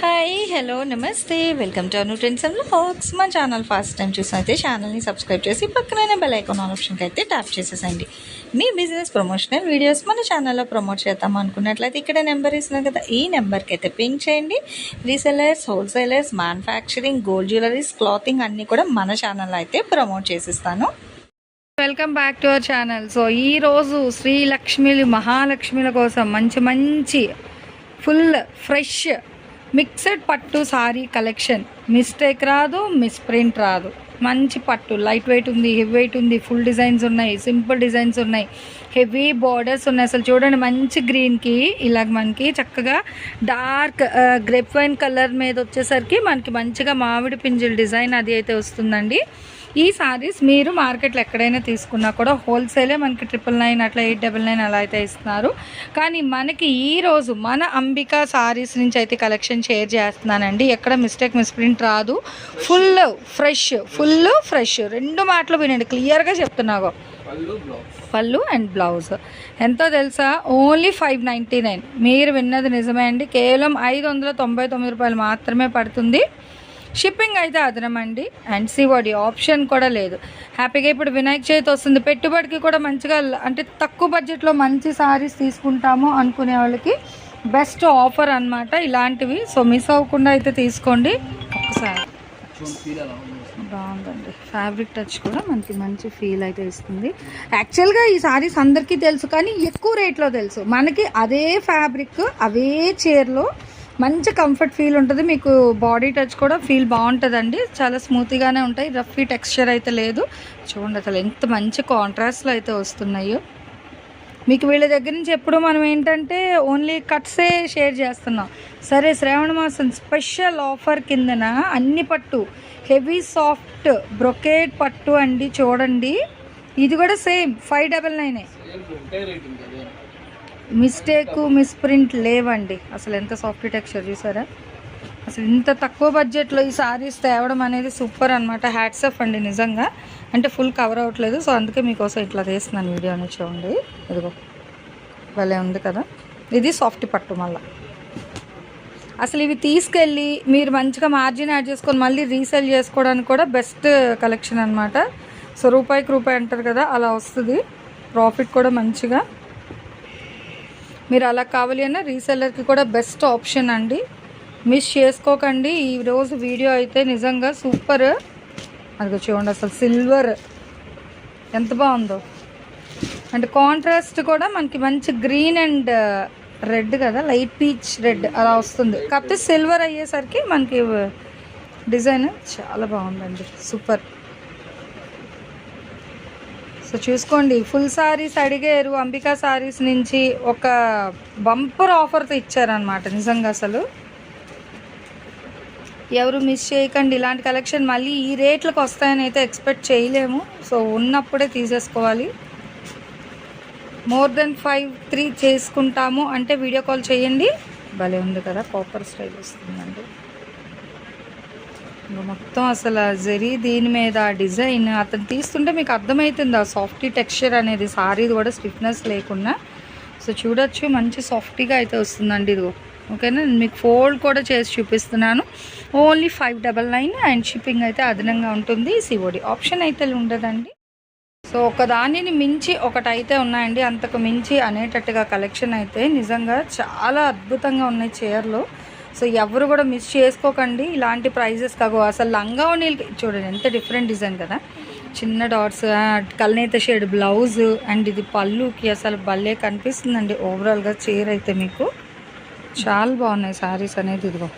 Hi hello నమస్తే welcome to Anu trends and vlogs మా channel first time చూసినైతే ఛానల్ని సబ్స్క్రైబ్ చేసి పక్కనే బెల్ ఐకాన్ ఆప్షన్కి అయితే ట్యాప్ చేసేసండి మీ బిజినెస్ ప్రమోషనల్ వీడియోస్ మన ఛానల్లో ప్రమోట్ చేద్దాం అనుకున్నట్లయితే ఇక్కడ నెంబర్ ఇస్తున్నాం కదా ఈ నెంబర్కి అయితే పింక్ చేయండి. Resellers wholesalers manufacturing gold jewelleries clothing అన్నీ కూడా మన ఛానల్లో అయితే promote చేసిస్తాను. Welcome back to our channel so ఈరోజు రోజు శ్రీలక్ష్మిలు మహాలక్ష్మిల కోసం మంచి మంచి ఫుల్ ఫ్రెష్ మిక్సెడ్ పట్టు సారీ కలెక్షన్. మిస్టేక్ రాదు మిస్ప్రింట్ రాదు. మంచి పట్టు లైట్ వెయిట్ ఉంది హెవీ వెయిట్ ఉంది ఫుల్ డిజైన్స్ ఉన్నాయి సింపుల్ డిజైన్స్ ఉన్నాయి. హెవీ బార్డర్స్ ఉన్నాయి. అసలు చూడండి మంచి గ్రీన్కి ఇలాగ మనకి చక్కగా డార్క్ గ్రెప్ వైన్ కలర్ మీద వచ్చేసరికి మనకి మంచిగా మామిడి పింజల్ డిజైన్ అది అయితే వస్తుందండి. ఈ సారీస్ మీరు మార్కెట్లో ఎక్కడైనా తీసుకున్నా కూడా హోల్సేలే మనకి ట్రిపుల్ నైన్ అట్లా ఎయిట్ డబల్ నైన్ అలా అయితే ఇస్తున్నారు. కానీ మనకి ఈ రోజు మన అంబికా సారీస్ నుంచి అయితే కలెక్షన్ షేర్ చేస్తున్నానండి. ఎక్కడ మిస్టేక్ మిస్ప్రింట్ రాదు. ఫుల్ ఫ్రెష్ ఫుల్ ఫ్రెష్ రెండు మాటలు వినండి క్లియర్గా చెప్తున్నాగో. పళ్ళు అండ్ బ్లౌజ్ ఎంతో తెలుసా? ఓన్లీ ఫైవ్ నైంటీ నైన్ మీరు విన్నది నిజమే అండి. కేవలం ఐదు వందల తొంభై తొమ్మిది రూపాయలు మాత్రమే పడుతుంది. షిప్పింగ్ అయితే అదనమండి. అండ్ సివోడి ఆప్షన్ కూడా లేదు. హ్యాపీగా ఇప్పుడు వినాయక చవితి వస్తుంది. పెట్టుబడికి కూడా మంచిగా అంటే తక్కువ బడ్జెట్లో మంచి సారీస్ తీసుకుంటాము అనుకునే వాళ్ళకి బెస్ట్ ఆఫర్ అన్నమాట ఇలాంటివి. సో మిస్ అవ్వకుండా అయితే తీసుకోండి. ఒకసారి బాగుందండి. ఫ్యాబ్రిక్ టచ్ కూడా మనకి మంచి ఫీల్ అయితే ఇస్తుంది. యాక్చువల్గా ఈ సారీస్ అందరికీ తెలుసు కానీ ఎక్కువ రేట్లో తెలుసు. మనకి అదే ఫ్యాబ్రిక్ అవే చీరలో మంచి కంఫర్ట్ ఫీల్ ఉంటుంది. మీకు బాడీ టచ్ కూడా ఫీల్ బాగుంటుందండి. చాలా స్మూత్గానే ఉంటాయి. రఫీ టెక్స్చర్ అయితే లేదు. చూడండి అసలు ఎంత మంచి కాంట్రాస్ట్లో అయితే వస్తున్నాయో. మీకు వీళ్ళ దగ్గర నుంచి ఎప్పుడు మనం ఏంటంటే ఓన్లీ కట్సే షేర్ చేస్తున్నాం. సరే శ్రావణ మాసం స్పెషల్ ఆఫర్ కిందన అన్ని పట్టు హెవీ సాఫ్ట్ బ్రొకేట్ పట్టు అండి చూడండి. ఇది కూడా సేమ్ ఫైవ్ డబల్ నైనే మిస్టేక్ మిస్ప్రింట్ లేవండి. అసలు ఎంత సాఫ్ట్ టెక్స్చర్ చూసారా? అసలు ఇంత తక్కువ బడ్జెట్లో ఈ సారీస్ తేవడం అనేది సూపర్ అనమాట హ్యాట్స్ అండి నిజంగా. అంటే ఫుల్ కవర్ అవ్వట్లేదు. సో అందుకే మీకోసం ఇట్లా తీస్తున్నాను వీడియోని చూడండి. ఇదిగో. భలే ఉంది కదా. ఇది సాఫ్ట్ పట్టు మళ్ళా. అసలు ఇవి తీసుకెళ్ళి మీరు మంచిగా మార్జిన్ యాడ్ చేసుకొని మళ్ళీ రీసేల్ చేసుకోవడానికి కూడా బెస్ట్ కలెక్షన్ అనమాట సో రూపాయికి రూపాయి అంటారు కదా అలా వస్తుంది. ప్రాఫిట్ కూడా మంచిగా. మీరు అలా కావాలి అన్న రీసెల్లర్కి కూడా బెస్ట్ ఆప్షన్ అండి. మిస్ చేసుకోకండి. ఈ రోజు వీడియో అయితే నిజంగా సూపర్. అది చూడండి అసలు సిల్వర్. ఎంత బాగుందో. అంటే కాంట్రాస్ట్ కూడా మనకి మంచి గ్రీన్ అండ్ రెడ్ కదా లైట్ పీచ్ రెడ్ అలా వస్తుంది. కాకపోతే సిల్వర్ అయ్యేసరికి మనకి డిజైన్ చాలా బాగుందండి. సూపర్. సో చూసుకోండి ఫుల్ సారీస్ అడిగారు. అంబికా సారీస్ నుంచి ఒక బంపర్ ఆఫర్తో ఇచ్చారనమాట నిజంగా అసలు. ఎవరు మిస్ చేయకండి ఇలాంటి కలెక్షన్ మళ్ళీ ఈ రేట్లకు వస్తాయని అయితే ఎక్స్పెక్ట్ చేయలేము. సో ఉన్నప్పుడే తీసేసుకోవాలి. మోర్ దెన్ ఫైవ్ త్రీ చేసుకుంటాము. అంటే వీడియో కాల్ చేయండి. భలే ఉంది కదా కాపర్ స్టైల్ వస్తుందండి. మొత్తం అసలు జరీ దీని మీద డిజైన్ అతను తీస్తుంటే మీకు అర్థమవుతుంది ఆ సాఫ్టీ టెక్స్చర్ అనేది సారీది కూడా స్టిఫ్నెస్ లేకుండా. సో చూడొచ్చు మంచి సాఫ్టీగా అయితే వస్తుందండి ఇది ఓకేనా? నేను మీకు ఫోల్డ్ కూడా చేసి చూపిస్తున్నాను. Only five double nine and shipping అయితే అదనంగా ఉంటుంది. సివోడి ఆప్షన్ అయితే ఉండదండి. సో ఒక దానిని మించి ఒకటి అయితే ఉన్నాయండి. అంతకు మించి అనేటట్టుగా కలెక్షన్ అయితే నిజంగా చాలా అద్భుతంగా ఉన్నాయి చీరలు. సో ఎవరు కూడా మిస్ చేసుకోకండి. ఇలాంటి ప్రైజెస్ కాగో అసలు లంగా నీళ్ళకి చూడండి ఎంత డిఫరెంట్ డిజైన్ కదా. చిన్న డాట్స్ కల్నేత షేడ్ బ్లౌజ్ అండ్ ఇది పళ్ళుకి అసలు భలే కనిపిస్తుందండి. ఓవరాల్గా చీర అయితే మీకు చాలా బాగున్నాయి సారీస్ అనేది ఇదిగో.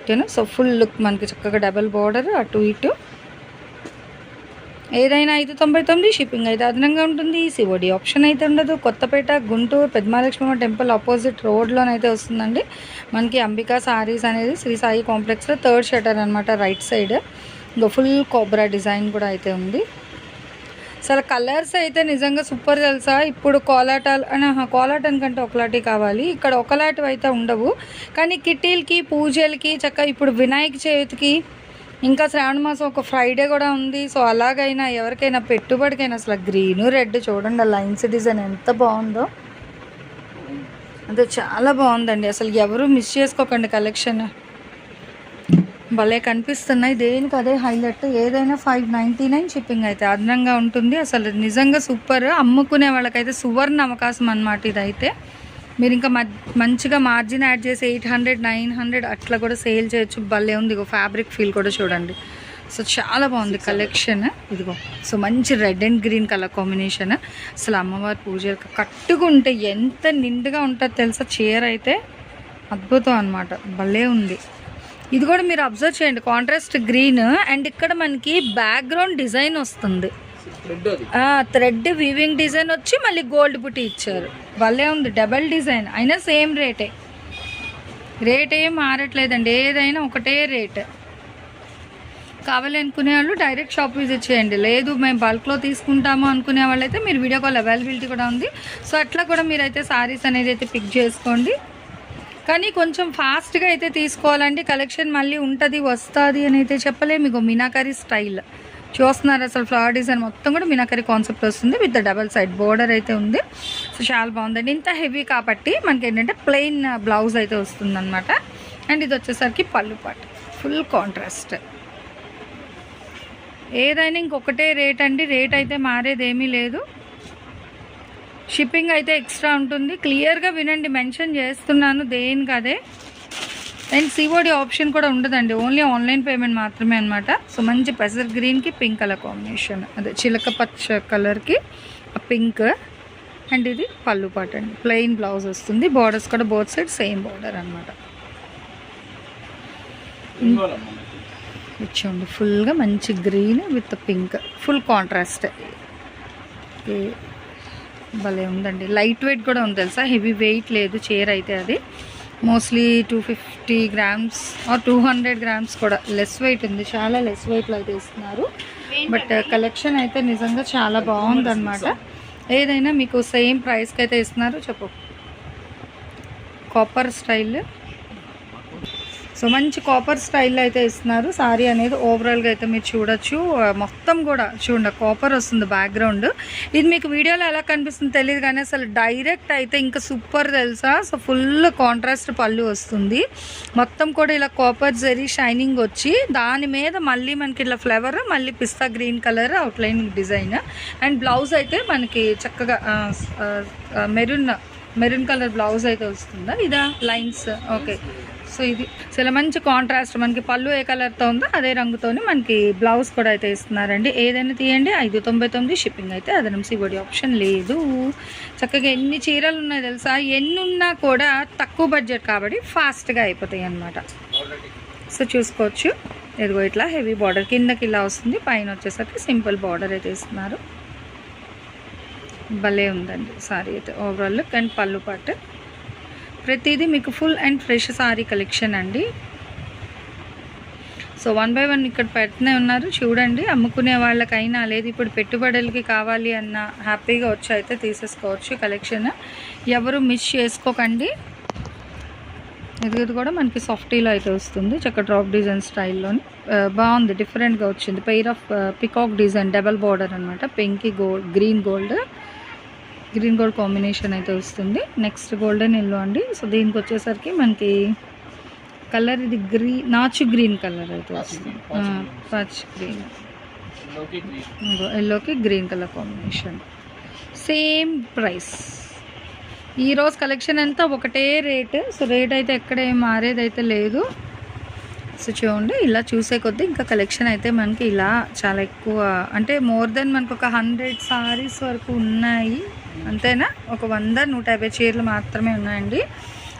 ఓకేనా? సో ఫుల్ లుక్ మనకి చక్కగా డబల్ బార్డర్ అటు ఇటు. ఏదైనా ఐదు తొంభై తొమ్మిది షిప్పింగ్ అయితే అదనంగా ఉంటుంది. సిఓడి ఆప్షన్ అయితే ఉండదు. కొత్తపేట గుంటూరు పెద్దమాలక్ష్మమ్మ టెంపుల్ ఆపోజిట్ రోడ్లోనైతే వస్తుందండి. మనకి అంబికా సారీస్ అనేది శ్రీ సాయి కాంప్లెక్స్లో థర్డ్ షటర్ అనమాట రైట్ సైడ్. ఇంకా ఫుల్ కోబ్రా డిజైన్ కూడా అయితే ఉంది. అసలు కలర్స్ అయితే నిజంగా సూపర్ తెలుసా? ఇప్పుడు కోలాటాలు కోలాటన్ కంటే ఒకలాటి కావాలి. ఇక్కడ ఒకలాటి అయితే ఉండవు. కానీ కిట్టీలకి పూజలకి చక్కగా ఇప్పుడు వినాయక చవితికి ఇంకా శ్రావణ మాసం ఒక ఫ్రైడే కూడా ఉంది. సో అలాగైనా ఎవరికైనా పెట్టుబడికైనా అసలు గ్రీన్ రెడ్ చూడండి ఆ లైన్స్ డిజైన్ ఎంత బాగుందో. అదే చాలా బాగుందండి. అసలు ఎవరు మిస్ చేసుకోకండి కలెక్షన్ భలే కనిపిస్తున్నాయి. దేనికి అదే హైలైట్ ఏదైనా ఫైవ్ నైంటీ నైన్ షిప్పింగ్ అయితే అదనంగా ఉంటుంది. అసలు నిజంగా సూపర్ అమ్ముకునే వాళ్ళకైతే సువర్ణ అవకాశం అనమాట ఇదైతే. మీరు ఇంకా మంచిగా మార్జిన్ యాడ్ చేసి ఎయిట్ హండ్రెడ్ నైన్ హండ్రెడ్ అట్లా కూడా సేల్ చేయొచ్చు. భలే ఉంది. ఇగో ఫ్యాబ్రిక్ ఫీల్ కూడా చూడండి. సో చాలా బాగుంది కలెక్షన్ ఇదిగో. సో మంచి red and green colour combination అసలు అమ్మవారి పూజలకు కట్టుకుంటే ఎంత నిండుగా ఉంటుందో తెలుసా? చీర అయితే అద్భుతం అనమాట భలే ఉంది. ఇది కూడా మీరు అబ్జర్వ్ చేయండి. కాంట్రాస్ట్ గ్రీన్ అండ్ ఇక్కడ మనకి బ్యాక్గ్రౌండ్ డిజైన్ వస్తుంది. థ్రెడ్ వీవింగ్ డిజైన్ వచ్చి మళ్ళీ గోల్డ్ బుట్టి ఇచ్చారు. భలే ఉంది డబల్ డిజైన్ అయినా సేమ్ రేటే రేట్ ఏం మారట్లేదండి ఏదైనా ఒకటే రేట్ కావాలి అనుకునే వాళ్ళు డైరెక్ట్ షాప్ విజిట్ చేయండి. లేదు మేము బల్క్లో తీసుకుంటాము అనుకునే వాళ్ళైతే మీరు వీడియో కాల్ అవైలబిలిటీ కూడా ఉంది. సో అట్లా కూడా మీరైతే సారీస్ అనేది అయితే పిక్ చేసుకోండి. కానీ కొంచెం ఫాస్ట్గా అయితే తీసుకోవాలండి. కలెక్షన్ మళ్ళీ ఉంటుంది వస్తుంది అని అయితే చెప్పలేము. మీకు మీనాకరీ స్టైల్ చూస్తున్నారు అసలు ఫ్లవర్ డిజైన్ మొత్తం కూడా మీనాకరీ కాన్సెప్ట్ వస్తుంది విత్ డబల్ సైడ్ బోర్డర్ అయితే ఉంది. సో చాలా బాగుందండి. ఇంత హెవీ కాబట్టి మనకి ఏంటంటే ప్లెయిన్ బ్లౌజ్ అయితే వస్తుంది అనమాట అండ్ ఇది వచ్చేసరికి పళ్ళు పాటు. ఫుల్ కాంట్రాస్ట్ ఏదైనా ఇంకొకటే రేట్ అండి. రేట్ అయితే మారేది ఏమీ లేదు. షిప్పింగ్ అయితే ఎక్స్ట్రా ఉంటుంది. క్లియర్గా వినండి. మెన్షన్ చేస్తున్నాను దేనికి అదే అండ్ సిఓడి ఆప్షన్ కూడా ఉండదండి. ఓన్లీ ఆన్లైన్ పేమెంట్ మాత్రమే అనమాట సో మంచి పెసర్ గ్రీన్కి పింక్ కలర్ కాంబినేషన్ అదే చిలక పచ్చ కలర్కి పింక్ అండ్ ఇది పళ్ళు పాట అండి. ప్లెయిన్ బ్లౌజ్ వస్తుంది. బార్డర్స్ కూడా బోత్ సైడ్ సేమ్ బార్డర్ అనమాట ఇచ్చోండి ఫుల్గా మంచి green with pink full contrast భలే ఉందండి. లైట్ వెయిట్ కూడా ఉంది తెలుసా? హెవీ వెయిట్ లేదు. చీర అయితే అది. Mostly two fifty grams or two hundred grams కూడా. లెస్ వెయిట్ ఉంది. చాలా లెస్ వెయిట్లో అయితే ఇస్తున్నారు. బట్ కలెక్షన్ uh, అయితే నిజంగా చాలా బాగుందన్నమాట. ఏదైనా మీకు సేమ్ ప్రైస్కి అయితే ఇస్తున్నారు. చెప్పు. కాపర్ స్టైల్ సో మంచి కాపర్ స్టైల్లో అయితే ఇస్తున్నారు. సారీ అనేది ఓవరాల్గా అయితే మీరు చూడొచ్చు. మొత్తం కూడా చూడండి కాపర్ వస్తుంది బ్యాక్గ్రౌండ్ ఇది మీకు వీడియోలో ఎలా కనిపిస్తుంది తెలియదు కానీ అసలు డైరెక్ట్ అయితే ఇంకా సూపర్ తెలుసా? సో ఫుల్ కాంట్రాస్ట్ పళ్ళు వస్తుంది. మొత్తం కూడా ఇలా కాపర్ జరీ షైనింగ్ వచ్చి దాని మీద మళ్ళీ మనకి ఇట్లా ఫ్లవర్ మళ్ళీ పిస్తా green colour outline design and blouse అయితే మనకి చక్కగా మెరూన్ మెరూన్ కలర్ బ్లౌజ్ అయితే వస్తుందా? ఇదా లైన్స్? ఓకే. సో ఇది చాలా మంచి కాంట్రాస్ట్. మనకి పళ్ళు ఏ కలర్తో ఉందో అదే రంగుతోనే మనకి బ్లౌజ్ కూడా అయితే ఇస్తున్నారండి. ఏదైనా తీయండి. ఐదు తొంభై తొమ్మిది షిప్పింగ్ అయితే అదనం సిబడి ఆప్షన్ లేదు. చక్కగా ఎన్ని చీరలు ఉన్నాయి తెలుసా? ఎన్ని ఉన్నా కూడా తక్కువ బడ్జెట్ కాబట్టి ఫాస్ట్గా అయిపోతాయి అన్నమాట. సో చూసుకోవచ్చు. ఇదిగో ఇట్లా హెవీ బార్డర్ కిందకి ఇలా వస్తుంది. పైన వచ్చేసరికి సింపుల్ బార్డర్ అయితే ఇస్తున్నారు. భలే ఉందండి సారీ అయితే ఓవరాల్ లుక్ అండ్ పళ్ళు పాటు ప్రతిదీ మీకు full and fresh saree collection అండి. సో వన్ బై వన్ ఇక్కడ పెడుతూనే ఉన్నారు. చూడండి అమ్ముకునే వాళ్ళకైనా లేదు ఇప్పుడు పెట్టుబడులకి కావాలి అన్న హ్యాపీగా వచ్చి అయితే తీసేసుకోవచ్చు కలెక్షన్ ఎవరు మిస్ చేసుకోకండి. ఇది ఇది కూడా మనకి సాఫ్టీలో అయితే వస్తుంది చక్క డ్రాప్ డిజైన్ స్టైల్లోని బాగుంది డిఫరెంట్గా వచ్చింది. Pair of peacock design double border అనమాట pink gold green gold green gold combination అయితే వస్తుంది. నెక్స్ట్ గోల్డెన్ ఎల్లో అండి. సో దీనికి వచ్చేసరికి మనకి కలర్ ఇది గ్రీన్ నాచు గ్రీన్ కలర్ అయితే వస్తుంది. పచ్ గ్రీన్. ఎల్లోకి green. Colour combination. Same price. ఈ రోజు కలెక్షన్ అంతా ఒకటే రేట్. సో రేట్ అయితే ఎక్కడ ఏం మారేది అయితే లేదు. సో చూడండి ఇలా చూసే కొద్దీ ఇంకా కలెక్షన్ అయితే మనకి ఇలా చాలా ఎక్కువ అంటే మోర్ దెన్ మనకు ఒక హండ్రెడ్ సారీస్ వరకు ఉన్నాయి. అంతేనా? ఒక వంద నూట యాభై చీరలు మాత్రమే ఉన్నాయండి.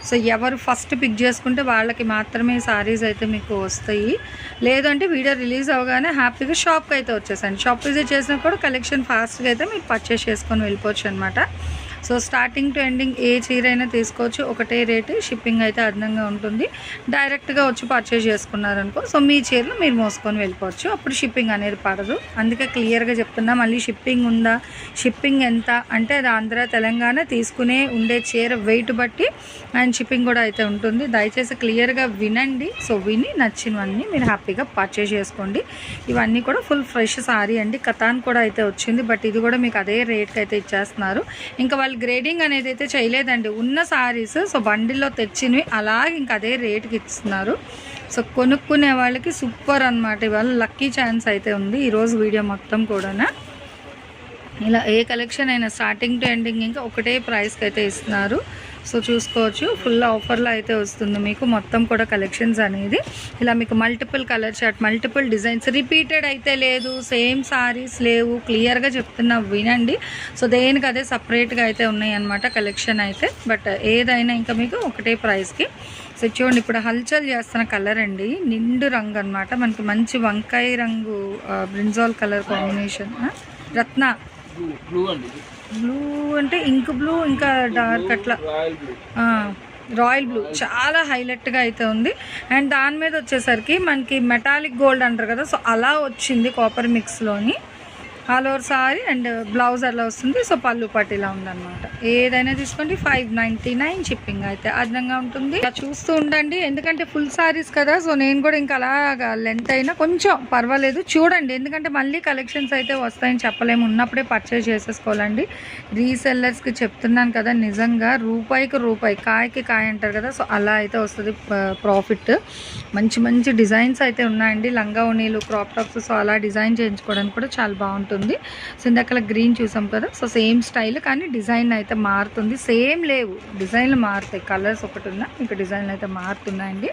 సో ఎవరు ఫస్ట్ పిక్ చేసుకుంటే వాళ్ళకి మాత్రమే సారీస్ అయితే మీకు వస్తాయి. లేదంటే వీడియో రిలీజ్ అవగానే హ్యాపీగా షాప్కి అయితే వచ్చేసండి. షాప్ విజిట్ చేసినా కూడా కలెక్షన్ ఫాస్ట్గా అయితే మీరు పర్చేస్ చేసుకొని వెళ్ళిపోవచ్చు అనమాట సో స్టార్టింగ్ టు ఎండింగ్ ఏ చీర అయినా తీసుకోవచ్చు. ఒకటే రేటు షిప్పింగ్ అయితే అదనంగా ఉంటుంది. డైరెక్ట్గా వచ్చి పర్చేస్ చేసుకున్నారనుకో సో మీ చీరలు మీరు మోసుకొని వెళ్ళిపోవచ్చు. అప్పుడు షిప్పింగ్ అనేది పడదు. అందుకే క్లియర్గా చెప్తున్నా మళ్ళీ షిప్పింగ్ ఉందా షిప్పింగ్ ఎంత అంటే అది ఆంధ్ర తెలంగాణ తీసుకునే ఉండే చీర వెయిట్ బట్టి అండ్ షిప్పింగ్ కూడా అయితే ఉంటుంది. దయచేసి క్లియర్గా వినండి. సో విని నచ్చినవన్నీ మీరు హ్యాపీగా పర్చేస్ చేసుకోండి. ఇవన్నీ కూడా ఫుల్ ఫ్రెష్ సారీ అండి. కథాన్ కూడా అయితే వచ్చింది. బట్ ఇది కూడా మీకు అదే రేట్కి అయితే ఇచ్చేస్తున్నారు. ఇంకా వాళ్ళు వాళ్ళు గ్రేడింగ్ అనేది అయితే చేయలేదండి. ఉన్న శారీస్ సో బండిల్లో తెచ్చినవి అలాగే ఇంకా అదే రేట్కి ఇస్తున్నారు. సో కొనుక్కునే వాళ్ళకి సూపర్ అన్నమాట. ఇవాళ లక్కీ ఛాన్స్ అయితే ఉంది ఈరోజు వీడియో మొత్తం కూడా ఇలా ఏ కలెక్షన్ అయినా స్టార్టింగ్ టు ఎండింగ్ ఇంకా ఒకటే ప్రైస్కి అయితే ఇస్తున్నారు. సో చూసుకోవచ్చు. ఫుల్ ఆఫర్లో అయితే వస్తుంది. మీకు మొత్తం కూడా కలెక్షన్స్ అనేది. ఇలా మీకు multiple colour shirt multiple designs repeated అయితే లేదు. సేమ్ సారీస్ లేవు. క్లియర్గా చెప్తున్నా వినండి. సో దేనికి అదే సపరేట్గా అయితే ఉన్నాయి అనమాట కలెక్షన్ అయితే. బట్ ఏదైనా ఇంకా మీకు ఒకటే ప్రైస్కి సో చూడండి ఇప్పుడు హల్చల్ చేస్తున్న కలర్ అండి. నిండు రంగు అనమాట మనకి మంచి వంకాయ రంగు బ్రింజాల్ కలర్ కాంబినేషన్ రత్న. బ్లూ అంటే ఇంక్ బ్లూ ఇంకా డార్క్ అట్లా. Royal blue royal blue. చాలా హైలైట్గా అయితే ఉంది. అండ్ దాని మీద వచ్చేసరికి మనకి మెటాలిక్ గోల్డ్ అంటారు కదా సో అలా వచ్చింది copper మిక్స్లోని all over saree and blouse అలా వస్తుంది. సో పళ్ళు పట్టు ఇలా ఉందన్నమాట. ఏదైనా తీసుకోండి ఫైవ్ నైంటీ నైన్ షిప్పింగ్ అయితే అదనంగా ఉంటుంది. చూస్తూ ఉండండి. ఎందుకంటే ఫుల్ సారీస్ కదా సో నేను కూడా ఇంకా అలాగా లెంత్ అయినా కొంచెం పర్వాలేదు. చూడండి ఎందుకంటే మళ్ళీ కలెక్షన్స్ అయితే వస్తాయని చెప్పలేము. ఉన్నప్పుడే పర్చేజ్ చేసేసుకోవాలండి. రీసెల్లర్స్కి చెప్తున్నాను కదా నిజంగా రూపాయికి రూపాయి కాయకి కాయ అంటారు కదా సో అలా అయితే వస్తుంది ప్రాఫిట్ మంచి మంచి డిజైన్స్ అయితే ఉన్నాయండి. లంగా ఉనీలు క్రాప్ టాప్స్ సో అలా డిజైన్ చేయించుకోవడానికి కూడా చాలా బాగుంటుంది. సో సిందకల గ్రీన్ చూసాం కదా? సో సేమ్ స్టైల్ కానీ డిజైన్ అయితే మారుతుంది. సేమ్ లేవు. డిజైన్లు మారుతాయి. కలర్స్ ఒకటి ఉన్నా ఇంకా డిజైన్లు అయితే మారుతున్నాయండి.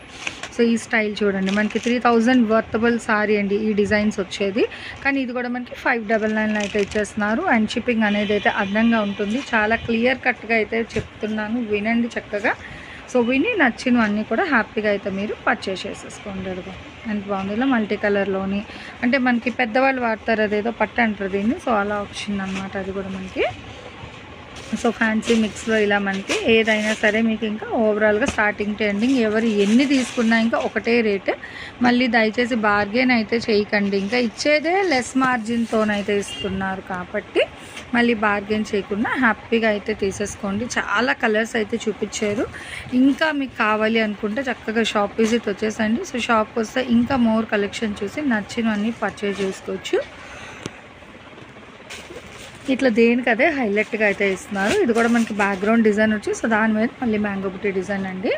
సో ఈ స్టైల్ చూడండి. మనకి త్రీ థౌజండ్ వర్తబుల్ సారీ అండి ఈ డిజైన్స్ వచ్చేది. కానీ ఇది కూడా మనకి ఫైవ్ డబల్ నైన్ అయితే ఇచ్చేస్తున్నారు. అండ్ షిప్పింగ్ అనేది అయితే అందంగా ఉంటుంది. చాలా క్లియర్ కట్గా అయితే చెప్తున్నాను. వినండి చక్కగా. సో విని నచ్చినవన్నీ కూడా హ్యాపీగా అయితే మీరు పర్చేస్ చేసేసుకోండి అడుగు. అండ్ బాగుంది ఇలా మల్టీ కలర్లోని అంటే మనకి పెద్దవాళ్ళు వాడతారు అదేదో పట్టు అంటారు దీన్ని. సో అలా వచ్చింది అది కూడా మనకి. సో ఫ్యాన్సీ మిక్స్లో ఇలా మనకి ఏదైనా సరే మీకు ఇంకా ఓవరాల్గా స్టార్టింగ్ టు ఎండింగ్ ఎవరు ఎన్ని తీసుకున్నా ఇంకా ఒకటే రేట్ మళ్ళీ దయచేసి బార్గెన్ అయితే చేయకండి. ఇంకా ఇచ్చేదే లెస్ మార్జిన్తోనైతే ఇస్తున్నారు కాబట్టి మళ్ళీ బార్గెన్ చేయకుండా హ్యాపీగా అయితే తీసేసుకోండి. చాలా కలర్స్ అయితే చూపించారు. ఇంకా మీకు కావాలి అనుకుంటే చక్కగా షాప్ విజిట్ వచ్చేసండి. సో షాప్కి వస్తే ఇంకా మోర్ కలెక్షన్ చూసి నచ్చినవన్నీ పర్చేజ్ చేసుకోవచ్చు. ఇట్లా దేనికి అదే హైలైట్గా అయితే ఇస్తున్నారు. ఇది కూడా మనకి బ్యాక్గ్రౌండ్ డిజైన్ వచ్చి సో దాని మీద మళ్ళీ మ్యాంగో బుట్టి డిజైన్ అండి.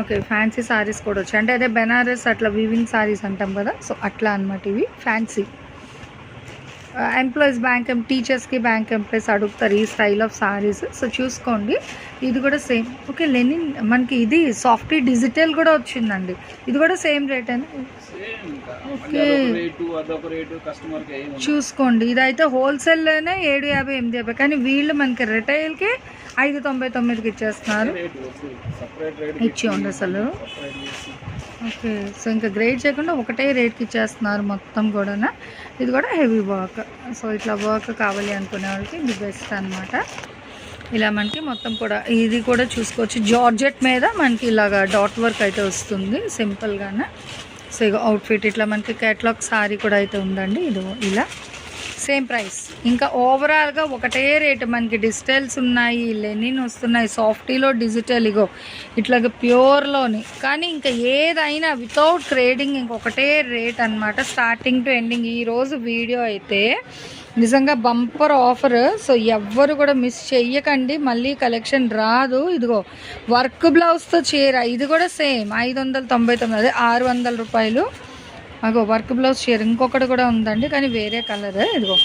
ఓకే ఫ్యాన్సీ సారీస్ కూడా వచ్చాయి. అంటే అదే బెనారస్ అట్లా వీవింగ్ సారీస్ అంటాం కదా సో అట్లా అనమాట ఇవి. ఫ్యాన్సీ ఎంప్లాయీస్ బ్యాంక్ టీచర్స్కి బ్యాంక్ ఎంప్లాయీస్ అడుగుతారు ఈ స్టైల్ ఆఫ్ సారీస్ సో చూసుకోండి. ఇది కూడా సేమ్ ఓకే లెనిన్ మనకి ఇది సాఫ్ట్ డిజిటల్ కూడా వచ్చిందండి. ఇది కూడా సేమ్ రేట్ అని ఓకే. చూసుకోండి. ఇదైతే హోల్సేల్లోనే ఏడు యాభై ఎనిమిది యాభై. కానీ వీళ్ళు మనకి రిటైల్కి ఐదు తొంభై తొమ్మిదికి ఇచ్చేస్తున్నారు. రేటు సపరేట్ రేట్ ఇచ్చి ఉండు అసలు. ఓకే సో ఇంకా గ్రేడ్ చేయకుండా ఒకటే రేట్కి ఇచ్చేస్తున్నారు మొత్తం కూడా ఇది కూడా హెవీ వర్క్. సో ఇట్లా వర్క్ కావాలి అనుకునే వాళ్ళకి ఇది బెస్ట్ అనమాట ఇలా మనకి మొత్తం కూడా ఇది కూడా చూసుకోవచ్చు. జార్జెట్ మీద మనకి ఇలాగా డాట్ వర్క్ అయితే వస్తుంది సింపుల్గానే సో ఇక అవుట్ఫిట్ ఇట్లా మనకి కేటలాగ్ సారీ కూడా అయితే ఉందండి. ఇది ఇలా. Same price. ఇంకా ఓవరాల్గా ఒకటే రేటు మనకి డిజిటల్స్ ఉన్నాయి లెనిన్ వస్తున్నాయి సాఫ్టీలో డిజిటల్ ఇగో ఇట్లాగ ప్యూర్లోని. కానీ ఇంకా ఏదైనా వితౌట్ క్రేడింగ్ ఇంకొకటే రేట్ అన్నమాట స్టార్టింగ్ టు ఎండింగ్. ఈరోజు వీడియో అయితే నిజంగా బంపర్ ఆఫర్. సో ఎవ్వరు కూడా మిస్ చెయ్యకండి మళ్ళీ కలెక్షన్ రాదు. ఇదిగో వర్క్ బ్లౌజ్తో చీర ఇది కూడా సేమ్. ఐదు వందల తొంభై తొమ్మిది అదే ఆరు వందల రూపాయలు. మాకు వర్క్ బ్లౌజ్ షేర్. ఇంకొకటి కూడా ఉందండి కానీ వేరే కలర్. ఇదిగో.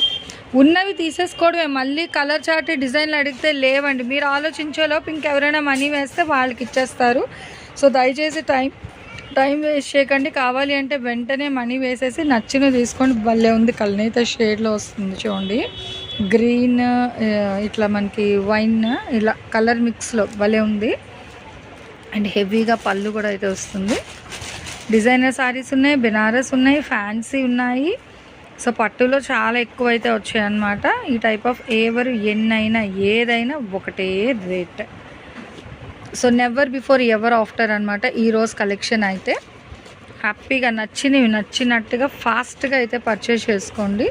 ఉన్నవి తీసేసుకోవడమే. మళ్ళీ కలర్ చార్ట్ డిజైన్లు అడిగితే లేవండి. మీరు ఆలోచించేలోపు ఇంకెవరైనా మనీ వేస్తే వాళ్ళకి ఇచ్చేస్తారు. సో దయచేసి టైం టైం వేస్ట్ చేయకండి. కావాలి అంటే వెంటనే మనీ వేసేసి నచ్చిన తీసుకోండి. భలే ఉంది. కల్నేత షేడ్లో వస్తుంది చూడండి. గ్రీన్ ఇట్లా మనకి వైన్ ఇలా కలర్ మిక్స్లో భలే ఉంది. అండ్ హెవీగా పళ్ళు కూడా అయితే వస్తుంది. డిజైనర్ శారీస్ ఉన్నాయి బెనారస్ ఉన్నాయి ఫ్యాన్సీ ఉన్నాయి. సో పట్టులో చాలా ఎక్కువ అయితే వచ్చాయి ఈ టైప్ ఆఫ్ ఎవరు ఎన్నైనా ఏదైనా ఒకటే rate so never before ever after అనమాట ఈరోజు కలెక్షన్ అయితే. హ్యాపీగా నచ్చినవి నచ్చినట్టుగా ఫాస్ట్గా అయితే పర్చేస్ చేసుకోండి.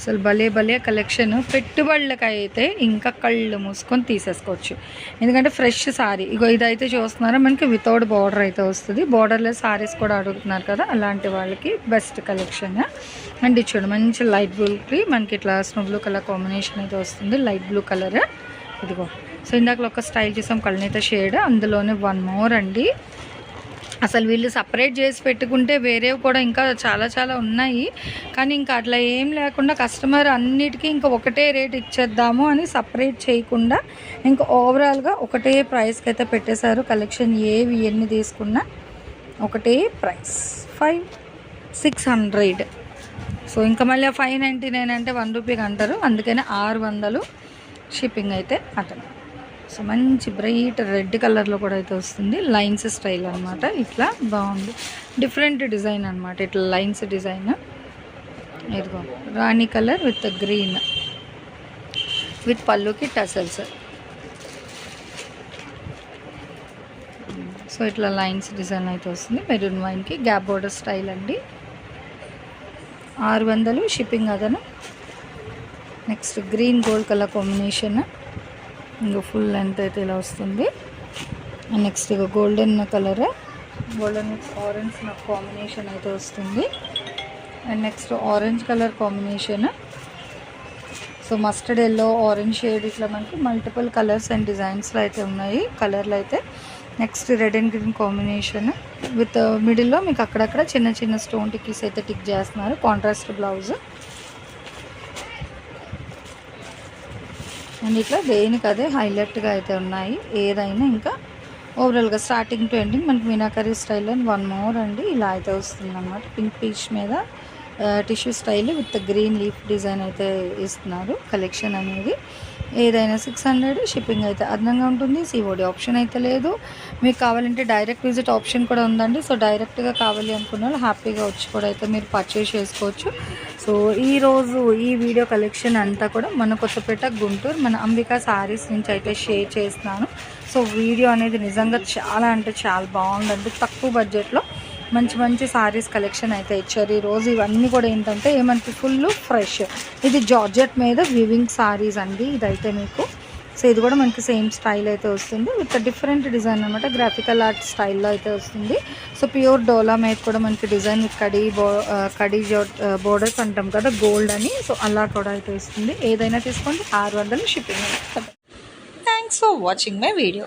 అసలు భలే భలే కలెక్షన్ పెట్టుబడులకి అయితే ఇంకా కళ్ళు మూసుకొని తీసేసుకోవచ్చు. ఎందుకంటే ఫ్రెష్ సారీ ఇగో ఇదైతే చూస్తున్నారా? మనకి వితౌట్ బార్డర్ అయితే వస్తుంది. బార్డర్లో సారీస్ కూడా అడుగుతున్నారు కదా? అలాంటి వాళ్ళకి బెస్ట్ కలెక్షన్ అండ్ ఇచ్చాడు మంచి లైట్ బ్లూకి మనకి ఇట్లా స్నో బ్లూ కలర్ కాంబినేషన్ అయితే వస్తుంది. లైట్ బ్లూ కలర్ ఇదిగో. సో ఇందాక ఒక స్టైల్ చేసాం కళ్ళనైతే షేడ్ అందులోనే వన్ మోర్ అండి. అసలు వీళ్ళు సపరేట్ చేసి పెట్టుకుంటే వేరేవి కూడా ఇంకా చాలా చాలా ఉన్నాయి. కానీ ఇంకా అట్లా ఏం లేకుండా కస్టమర్ అన్నిటికీ ఇంకా ఒకటే రేట్ ఇచ్చేద్దాము అని సపరేట్ చేయకుండా ఇంకా ఓవరాల్గా ఒకటే ప్రైస్కి అయితే పెట్టేశారు. కలెక్షన్ ఏవి ఎన్ని తీసుకున్నా ఒకటే price. Five six hundred. So ఇంకా మళ్ళీ ఫైవ్ నైంటీ నైన్ అంటే వన్ రూపీకి అంటారు. అందుకనే ఆరు వందలు షిప్పింగ్ అయితే అతను. సో మంచి బ్రైట్ రెడ్ కలర్లో కూడా అయితే వస్తుంది. లైన్స్ స్టైల్ అనమాట ఇట్లా బాగుంది. డిఫరెంట్ డిజైన్ అనమాట ఇట్లా లైన్స్ డిజైన్. ఇదిగో రాణి కలర్ విత్ గ్రీన్. విత్ పళ్ళుకి టసల్స్. సో ఇట్లా లైన్స్ డిజైన్ అయితే వస్తుంది. మెరూన్ వైన్కి గ్యాప్ బోర్డర్ స్టైల్ అండి. ఆరు వందలు shipping అదను. Next green gold colour combination. ఇంకా ఫుల్ లెంత్ అయితే ఇలా వస్తుంది. నెక్స్ట్ ఇక గోల్డెన్ కలర్ గోల్డెన్ ఆరెంజ్ నాకు కాంబినేషన్ అయితే వస్తుంది. And next orange colour combination so mustard yellow orange shade ఇట్లా మనకి మల్టిపుల్ కలర్స్ అండ్ డిజైన్స్లో అయితే ఉన్నాయి. కలర్లు అయితే next red and green combination with మిడిల్లో మీకు అక్కడక్కడ చిన్న చిన్న స్టోన్ టిక్కీస్ అయితే టిక్ చేస్తున్నారు. కాంట్రాస్ట్ బ్లౌజ్ అండ్ ఇట్లా దేనికి అదే హైలైట్గా అయితే ఉన్నాయి. ఏదైనా ఇంకా ఓవరాల్గా స్టార్టింగ్ టు ఎండింగ్ మనకి meenakari style and one more అండి. ఇలా అయితే వస్తుంది అనమాట పింక్ పీచ్ మీద tissue style with green leaf design అయితే ఇస్తున్నారు. కలెక్షన్ అనేది. ఏదైనా సిక్స్ హండ్రెడ్ షిప్పింగ్ అయితే అదనంగా ఉంటుంది సిఓడి ఆప్షన్ అయితే లేదు. మీకు కావాలంటే డైరెక్ట్ విజిట్ ఆప్షన్ కూడా ఉందండి. సో డైరెక్ట్గా కావాలి అనుకున్న వాళ్ళు హ్యాపీగా వచ్చి కూడా అయితే మీరు పర్చేస్ చేసుకోవచ్చు. సో ఈ రోజు ఈ వీడియో కలెక్షన్ అంతా కూడా మన కొత్తపేట గుంటూరు మన అంబికా సారీస్ నుంచి అయితే షేర్ చేస్తున్నాను. సో వీడియో అనేది నిజంగా చాలా అంటే చాలా బాగుందండి. తక్కువ బడ్జెట్లో మంచి మంచి సారీస్ కలెక్షన్ అయితే ఇచ్చారు. ఈ రోజు ఇవన్నీ కూడా ఏంటంటే ఏమంటే ఫుల్ ఫ్రెష్ ఇది జార్జెట్ మీద వివింగ్ సారీస్ అండి ఇదైతే మీకు. సో ఇది కూడా మనకి సేమ్ స్టైల్ అయితే వస్తుంది. విత్ డిఫరెంట్ డిజైన్ అనమాట గ్రాఫికల్ ఆర్ట్ స్టైల్లో అయితే వస్తుంది. సో ప్యూర్ డోలా మీద కూడా మనకి డిజైన్ విత్ కడీ బో కడీ బోర్డర్స్ అంటాం కదా గోల్డ్ అని. సో అలా కూడా అయితే వస్తుంది. ఏదైనా తీసుకోండి. ఆరు వందలు shipping thanks for watching my video